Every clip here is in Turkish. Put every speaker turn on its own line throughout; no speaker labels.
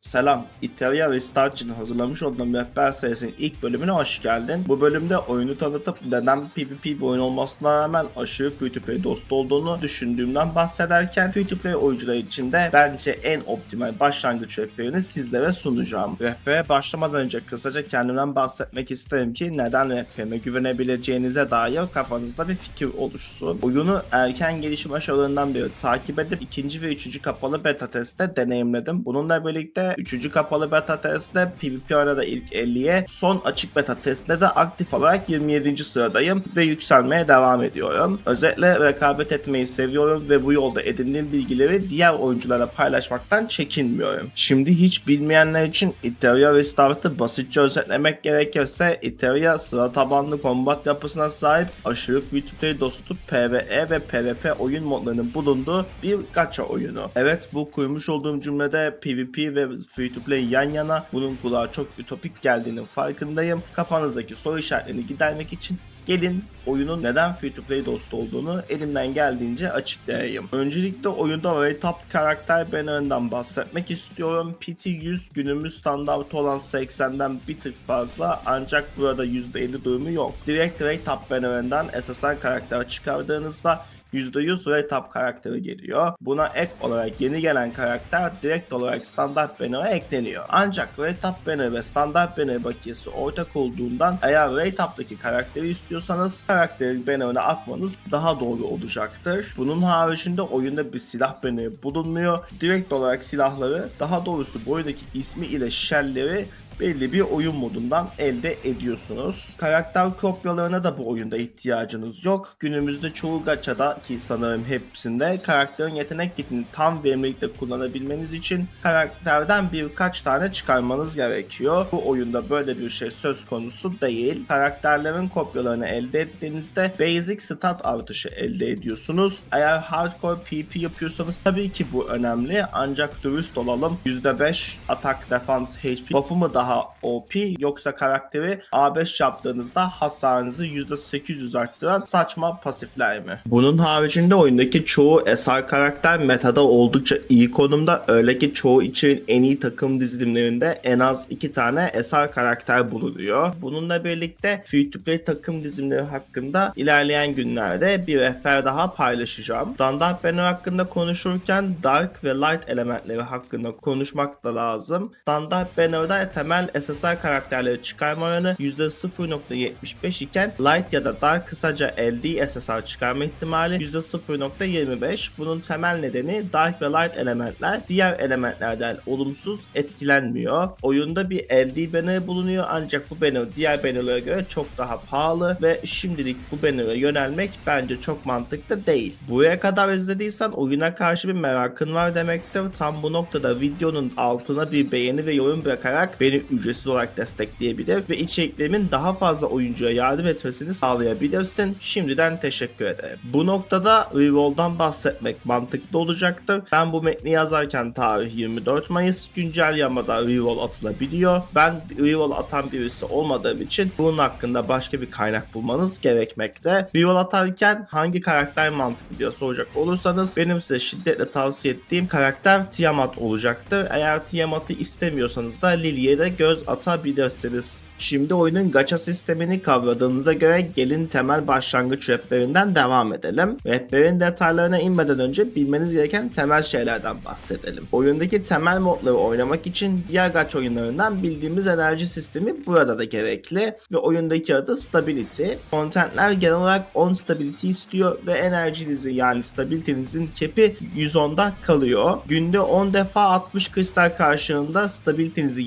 Selam, İtalya ve Star için hazırlamış olduğum rehber serisinin ilk bölümüne hoş geldin. Bu bölümde oyunu tanıtıp neden PvP bir oyun olmasına rağmen aşırı free to play dostu olduğunu düşündüğümden bahsederken free to play oyuncular için de bence en optimal başlangıç rehberini sizlere sunacağım. Rehbere başlamadan önce kısaca kendimden bahsetmek isterim ki neden rehberime güvenebileceğinize dair kafanızda bir fikir oluşsun. Oyunu erken gelişim aşamalarından beri takip edip ikinci ve üçüncü kapalı beta testte deneyimledim. Bununla birlikte 3. kapalı beta testte PvP arada ilk 50'ye, son açık beta testte de aktif olarak 27. sıradayım ve yükselmeye devam ediyorum. Özellikle rekabet etmeyi seviyorum ve bu yolda edindiğim bilgileri diğer oyunculara paylaşmaktan çekinmiyorum. Şimdi hiç bilmeyenler için Iteria Restart'ı basitçe özetlemek gerekirse Iteria sıra tabanlı kombat yapısına sahip aşırı free to play dostu PvE ve PvP oyun modlarının bulunduğu bir gacha oyunu. Evet bu kurmuş olduğum cümlede PvP ve free to play yan yana bunun kulağa çok ütopik geldiğinin farkındayım. Kafanızdaki soru işaretlerini gidermek için Gelin oyunun neden free to play dostu olduğunu elimden geldiğince açıklayayım. Öncelikle oyunda Ray Top karakter bannerından bahsetmek istiyorum. PT 100 günümüz standartı olan 80'den bir tık fazla ancak burada %50 durumu yok. Direkt Ray Top bannerından SSR karakter çıkardığınızda %100 Ray Top karakteri geliyor. Buna ek olarak yeni gelen karakter direkt olarak standart banner'a ekleniyor. Ancak Ray Top banner ve standart banner bakiyesi ortak olduğundan eğer Ray Top'taki karakteri istiyorsanız karakteri banner'ına atmanız daha doğru olacaktır. Bunun haricinde oyunda bir silah bannerı bulunmuyor. Direkt olarak silahları daha doğrusu bu oyundaki ismi ile shell'leri belli bir oyun modundan elde ediyorsunuz. Karakter kopyalarına da bu oyunda ihtiyacınız yok. Günümüzde çoğu gacha'da ki sanırım hepsinde karakterin yetenek kitini tam verimlilikte kullanabilmeniz için karakterden birkaç tane çıkarmanız gerekiyor. Bu oyunda böyle bir şey söz konusu değil. Karakterlerin kopyalarını elde ettiğinizde basic stat artışı elde ediyorsunuz. Eğer hardcore PP yapıyorsanız tabii ki bu önemli ancak dürüst olalım. %5 atak defans HP buff'ı mı daha OP yoksa karakteri A5 yaptığınızda hasarınızı %800 arttıran saçma pasifler mi? Bunun haricinde oyundaki çoğu SR karakter metada oldukça iyi konumda öyle ki çoğu için en iyi takım dizilimlerinde en az iki tane SR karakter bulunuyor. Bununla birlikte free to play takım dizimleri hakkında ilerleyen günlerde bir rehber daha paylaşacağım. Standart banner hakkında konuşurken dark ve light elementleri hakkında konuşmak da lazım. Standart banner'da temel SSR karakterleri çıkarma oranı %0.75 iken light ya da dark kısaca LD SSR çıkarma ihtimali %0.25. Bunun temel nedeni dark ve light elementler diğer elementlerden olumsuz etkilenmiyor. Oyunda bir LD banner bulunuyor ancak bu banner diğer bannerlara göre çok daha pahalı ve şimdilik bu banner'a yönelmek bence çok mantıklı değil. Buraya kadar izlediysen oyuna karşı bir merakın var demektir. Tam bu noktada videonun altına bir beğeni ve yorum bırakarak beni ücretsiz olarak destekleyebilir ve içeriklerimin daha fazla oyuncuya yardım etmesini sağlayabilirsin. Şimdiden teşekkür ederim. Bu noktada Reroll'dan bahsetmek mantıklı olacaktır. Ben bu metni yazarken tarih 24 Mayıs güncel yamada Reroll atılabiliyor. Ben Reroll atan birisi olmadığım için bunun hakkında başka bir kaynak bulmanız gerekmekte. Reroll atarken hangi karakter mantıklı diye soracak olursanız benim size şiddetle tavsiye ettiğim karakter Tiamat olacaktır. Eğer Tiamat'ı istemiyorsanız da Lily'e de göz atabilirsiniz. Şimdi oyunun gacha sistemini kavradığınıza göre gelin temel başlangıç rehberinden devam edelim. Rehberin detaylarına inmeden önce bilmeniz gereken temel şeylerden bahsedelim. Oyundaki temel modları oynamak için diğer gacha oyunlarından bildiğimiz enerji sistemi burada da gerekli ve oyundaki adı Stability. Contentler genel olarak 10 stability istiyor ve enerjinizi yani stabilitynizin kepi 110'da kalıyor. Günde 10 defa 60 kristal karşılığında stabilitynizi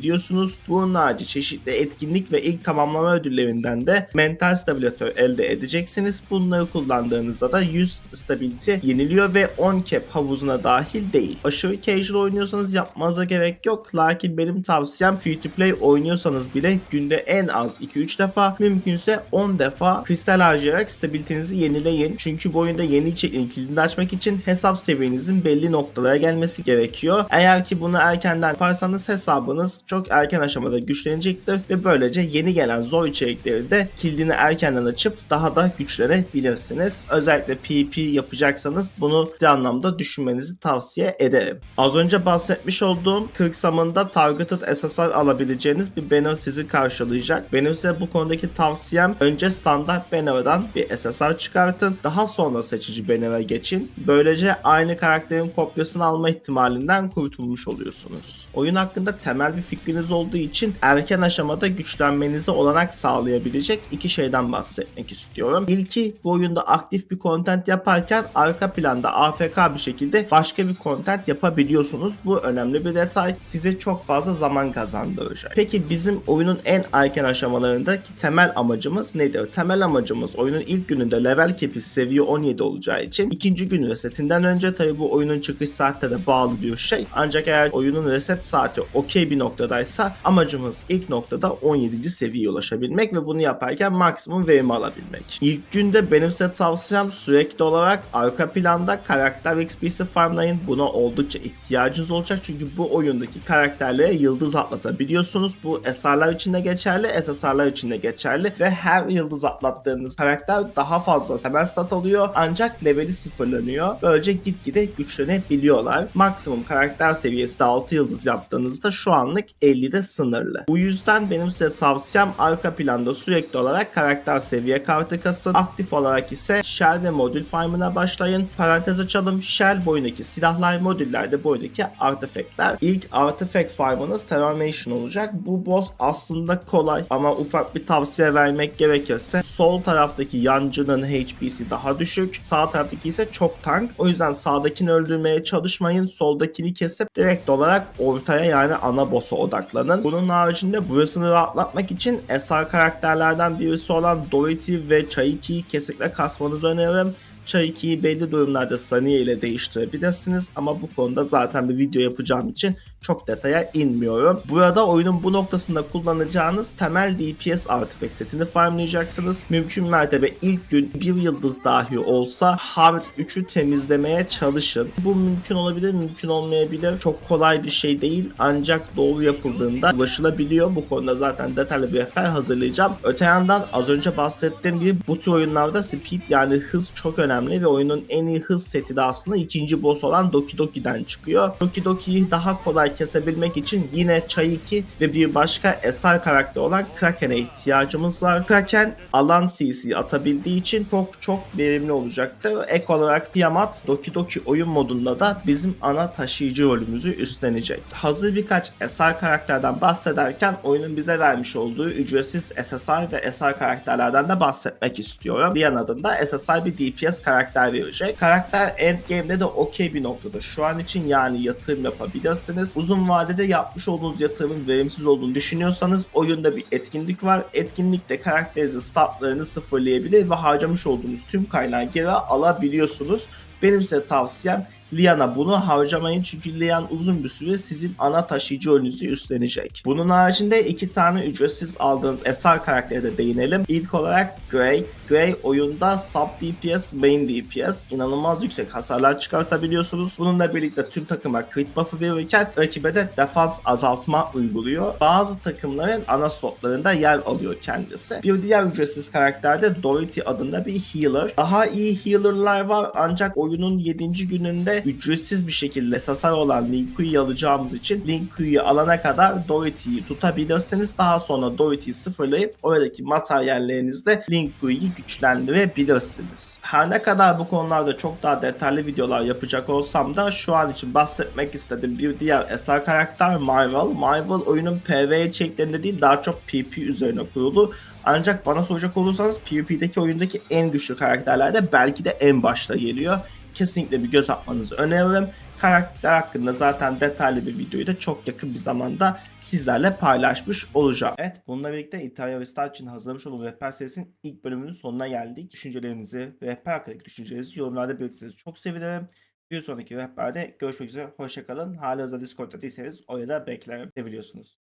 yenileyebiliyorsunuz. Bunun harici çeşitli etkinlik ve ilk tamamlama ödüllerinden de mental stabilitör elde edeceksiniz. Bunları kullandığınızda da 100 stability yeniliyor ve 10 cap havuzuna dahil değil. Aşırı casual oynuyorsanız yapmanıza gerek yok. Lakin benim tavsiyem free to play oynuyorsanız bile günde en az 2-3 defa mümkünse 10 defa kristal harcayarak stabilitenizi yenileyin. Çünkü bu oyunda yeni kilidini açmak için hesap seviyenizin belli noktalara gelmesi gerekiyor. Eğer ki bunu erkenden yaparsanız hesabınız çok erken aşamada güçlenecektir ve böylece yeni gelen zor içerikleri de kilidini erkenden açıp daha da güçlenebilirsiniz. Özellikle PvP yapacaksanız bunu bir anlamda düşünmenizi tavsiye ederim. Az önce bahsetmiş olduğum 40 samında targeted SSR alabileceğiniz bir banner sizi karşılayacak. Benim size bu konudaki tavsiyem önce standart banner'dan bir SSR çıkartın. Daha sonra seçici banner'a geçin. Böylece aynı karakterin kopyasını alma ihtimalinden kurtulmuş oluyorsunuz. Oyun hakkında temel bir fikriniz olduğu için erken aşamada güçlenmenize olanak sağlayabilecek iki şeyden bahsetmek istiyorum. İlki bu oyunda aktif bir content yaparken arka planda AFK bir şekilde başka bir content yapabiliyorsunuz. Bu önemli bir detay. Size çok fazla zaman kazandıracak. Peki bizim oyunun en erken aşamalarındaki temel amacımız nedir? Temel amacımız oyunun ilk gününde level cap'i seviye 17 olacağı için ikinci gün resetinden önce tabi bu oyunun çıkış saatine de bağlı bir şey. Ancak eğer oyunun reset saati okey bir noktadaysa amacımız ilk noktada 17. seviyeye ulaşabilmek ve bunu yaparken maksimum verimi alabilmek. İlk günde benim size tavsiyem sürekli olarak arka planda karakter XP'si farmlayın. Buna oldukça ihtiyacınız olacak çünkü bu oyundaki karakterlere yıldız atlatabiliyorsunuz. Bu SR'lar için de geçerli, SSR'lar için de geçerli ve her yıldız atlattığınız karakter daha fazla temel stat alıyor ancak leveli sıfırlanıyor. Böylece gitgide güçlenebiliyorlar. Maksimum karakter seviyesi de 6 yıldız yaptığınızda şu anlık 50'de sınırlı. Bu yüzden benim size tavsiyem arka planda sürekli olarak karakter seviye kartı kasın. Aktif olarak ise Shell ve modül farmına başlayın. Parantez açalım. Shell boyundaki silahlar, modüller de boyundaki artefaklar. İlk artifact farmınız Terramation olacak. Bu boss aslında kolay ama ufak bir tavsiye vermek gerekirse sol taraftaki yancının HP'si daha düşük. Sağ taraftaki ise çok tank. O yüzden sağdakini öldürmeye çalışmayın. Soldakini kesip direkt olarak ortaya yani ana boss'a odaklanın. Bunun haricinde burasını rahatlatmak için SR karakterlerden birisi olan Dorothy ve Chaiki'yi kesinlikle kasmanızı öneririm. Chaiki'yi belli durumlarda Saniye ile değiştirebilirsiniz ama bu konuda zaten bir video yapacağım için çok detaya inmiyorum. Burada oyunun bu noktasında kullanacağınız temel DPS artifact setini farmlayacaksınız. Mümkün mertebe ilk gün bir yıldız dahi olsa Hard 3'ü temizlemeye çalışın. Bu mümkün olabilir, mümkün olmayabilir. Çok kolay bir şey değil ancak doğru yapıldığında ulaşılabiliyor. Bu konuda zaten detaylı bir rehber hazırlayacağım. Öte yandan az önce bahsettiğim gibi bu tür oyunlarda speed yani hız çok önemli ve oyunun en iyi hız seti de aslında ikinci boss olan Doki Doki'den çıkıyor. Doki Doki'yi daha kolay kesebilmek için yine Chayiki ve bir başka SR karakteri olan Kraken'e ihtiyacımız var. Kraken alan CC atabildiği için çok çok verimli olacaktır. Ek olarak Tiamat Doki Doki oyun modunda da bizim ana taşıyıcı rolümüzü üstlenecek. Hazır birkaç SR karakterden bahsederken oyunun bize vermiş olduğu ücretsiz SSR ve SR karakterlerden de bahsetmek istiyorum. Diğer adında SSR bir DPS karakter verecek. Karakter endgame'de de okey bir noktada. Şu an için yani yatırım yapabilirsiniz. Uzun vadede yapmış olduğunuz yatırımın verimsiz olduğunu düşünüyorsanız oyunda bir etkinlik var. Etkinlikte karakterinizin statlarını sıfırlayabilir ve harcamış olduğunuz tüm kaynağı geri alabiliyorsunuz. Benim size tavsiyem Lian'a bunu harcamayın çünkü Lian uzun bir süre sizin ana taşıyıcı rolünüzü üstlenecek. Bunun haricinde iki tane ücretsiz aldığınız SR karakteri de değinelim. İlk olarak Grey. Grey oyunda sub DPS, main DPS inanılmaz yüksek hasarlar çıkartabiliyorsunuz. Bununla birlikte tüm takıma crit buff'ı verirken rakibe de defans azaltma uyguluyor. Bazı takımların ana slotlarında yer alıyor kendisi. Bir diğer ücretsiz karakter de Dorothy adında bir healer. Daha iyi healer'lar var ancak oyunun 7. gününde ücretsiz bir şekilde sasar olan Lin Kui'yi alacağımız için Lin Kui'yi alana kadar Dorothy'yi tutabilirsiniz. Daha sonra Dorothy'yi sıfırlayıp oradaki materyallerinizle Lin Kui'yi güçlendirebilirsiniz. Her ne kadar bu konularda çok daha detaylı videolar yapacak olsam da şu an için bahsetmek istediğim bir diğer eser karakter Marvel. Marvel oyunun PvE içeriklerinde değil daha çok PP üzerine kurulu. Ancak bana soracak olursanız PvP'deki oyundaki en güçlü karakterlerde belki de en başta geliyor. Kesinlikle bir göz atmanızı öneririm. Karakter hakkında zaten detaylı bir videoyu da çok yakın bir zamanda sizlerle paylaşmış olacağım. Evet bununla birlikte İtalya ve Star için hazırlamış olduğum rehber serisinin ilk bölümünün sonuna geldik. Düşüncelerinizi, rehber hakkındaki düşüncelerinizi yorumlarda belirtirseniz çok sevinirim. Bir sonraki rehberde görüşmek üzere. Hoşçakalın. Hala Discord'da değilseniz oraya da beklerim. Seviliyorsunuz.